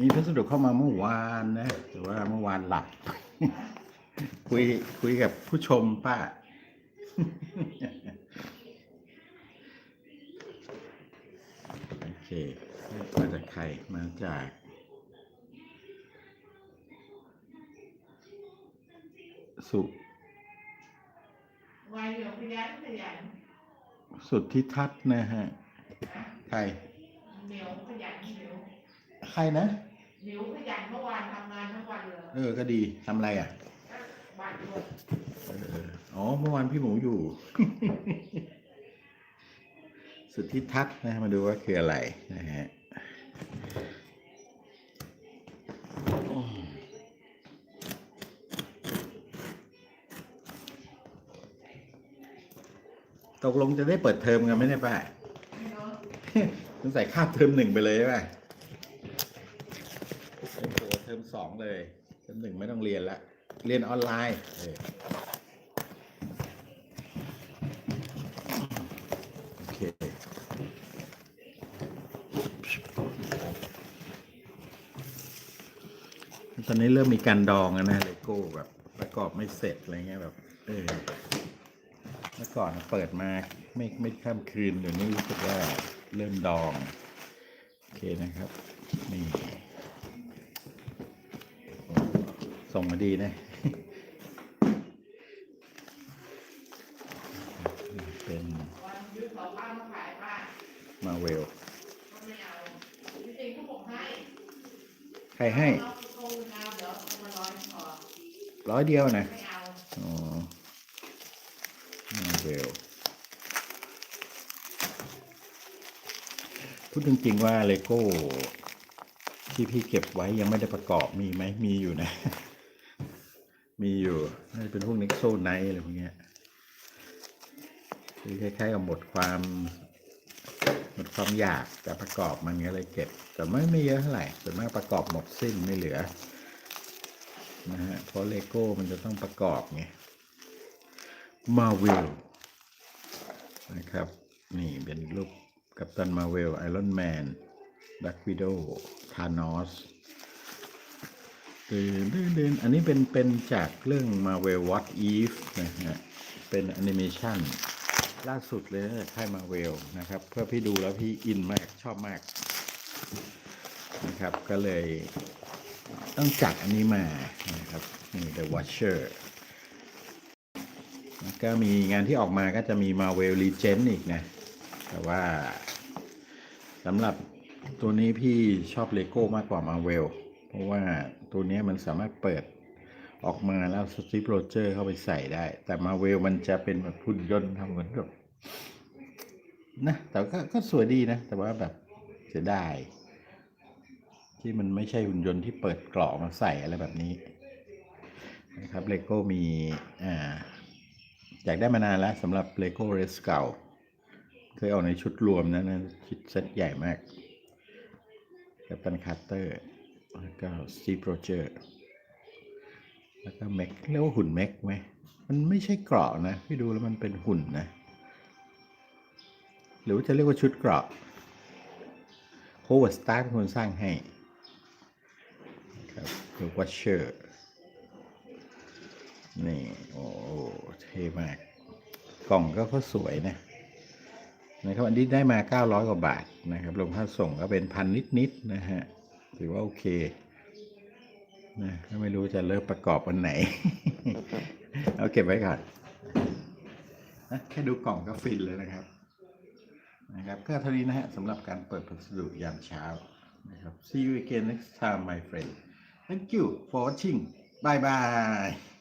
มีพัสดุเข้ามาเมื่อวานนะแต่ว่าเมื่อวานหลับ คุยคุยกับผู้ชมป้า โอเค มาจากใคร มาจากสุวายเหนียวขยันขยันสุดที่ทัศน์นะฮะ ใคร เหนียวขยันเหนียว ใครนะเหนียวขยันเมื่อวานทำงานทั้งวันเลยเออ ก็ดีทำอะไรอะบาดเจ็บเอออ๋อ เมื่อวานพี่หมูอยู่ สุดที่ทัศน์นะ มาดูว่าคืออะไรนะฮะอืมตกลงจะได้เปิดเทอมกันไหมเนี่ยป้าไม่เนาะต้องใส่คาบเทอมหนึ่งไปเลยใช่ป่ะโอ้โหเทอม สองเลยเทอมหนึ่งไม่ต้องเรียนละเรียนออนไลน์เออโอเคตอนนี้เริ่มมีการดองแล้วนะเลโก้แบบประกอบไม่เสร็จอะไรเงี้ยแบบเออเมื่อก่อนเปิดมาไม่ไม่ข้ามคืนเดี๋ยวนี้รู้สึกว่าเริ่มดอง โอเคนะครับ นี่ ส่งมาดีนะเป็นมาเวลให้ใครให้ร้อยเดียวนะไม่เอาอ๋อมาเวลพูดจริงๆว่าเลโก้ที่พี่เก็บไว้ยังไม่ได้ประกอบมีไหมมีอยู่นะ มีอยู่น่าจะเป็นพวกนิกโซไนอะไรพวกเนี้ยคือคล้ายๆกับหมดความหมดความอยากจะประกอบมันก็เลยเก็บ แต่ไม่ไม่เยอะเท่าไหร่ส่วนมากประกอบหมดสิ้นไม่เหลือนะฮะเพราะเลโก้มันจะต้องประกอบไงมาเวลนะครับ นี่เป็นรูปกัปตันมาเวลไอรอนแมนดักวิโดธานอส ตื่นตื่นตื่นอันนี้เป็นเป็นจากเรื่อง Marvel What If นะฮะเป็นแอนิเมชันล่าสุดเลยนะค่ายมาเวลนะครับ เพื่อพี่ดูแล้วพี่อินมากชอบมากนะครับ ก็เลยต้องจัดอันนี้มานะครับนี่ The Watcher แล้วก็มีงานที่ออกมาก็จะมี Marvel Legend อีกนะ แต่ว่าสำหรับตัวนี้พี่ชอบเลโก้มากกว่า Marvel ราะว่าตัวนี้มันสามารถเปิดออกมาแล้วสติปโรเจอร์เข้าไปใส่ได้ แต่ Marvel มันจะเป็นแบบหุ่นยนต์ทำเหมือนแบบนะแต่ก็ก็สวยดีนะ แต่ว่าแบบเสียดายที่มันไม่ใช่หุ่นยนต์ที่เปิดกล่องมาใส่อะไรแบบนี้นะครับเลโก้มีอ่าอยากได้มานานแล้วสำหรับเลโก้เรสเก่าเคยเอาในชุดรวมนะนะชุดเซตใหญ่มากกับตันคาร์เตอร์ แล้วก็สตี e โรเจอร์แล้วก็แม็กเรียกว่าหุ่นแม็กไหมมันไม่ใช่เกราะนะพี่ดูแล้วมันเป็นหุ่นนะ หรือว่าจะเรียกว่าชุดเกราะโฮเวิร์ดสตาร์เป็นคนสร้างให้ครับคือวัชเชอร์นี่ โอ้โเท่มาก กล่องก็ก็สวยนะนะครับอันนี้ได้มา 900 กว่าบาทนะครับรวมค่าส่งก็เป็นพันนิดๆนะฮะ ถือว่าโอเคนะก็ไม่รู้จะเริ่มประกอบวันไหน เอาเก็บไว้ก่อนนะแค่ดูกล่องก็ฟินเลยนะครับ นะครับ ก็เท่านี้นะฮะสำหรับการเปิดพัสดุยามเช้านะครับ see you again next time my friend thank you for watching bye bye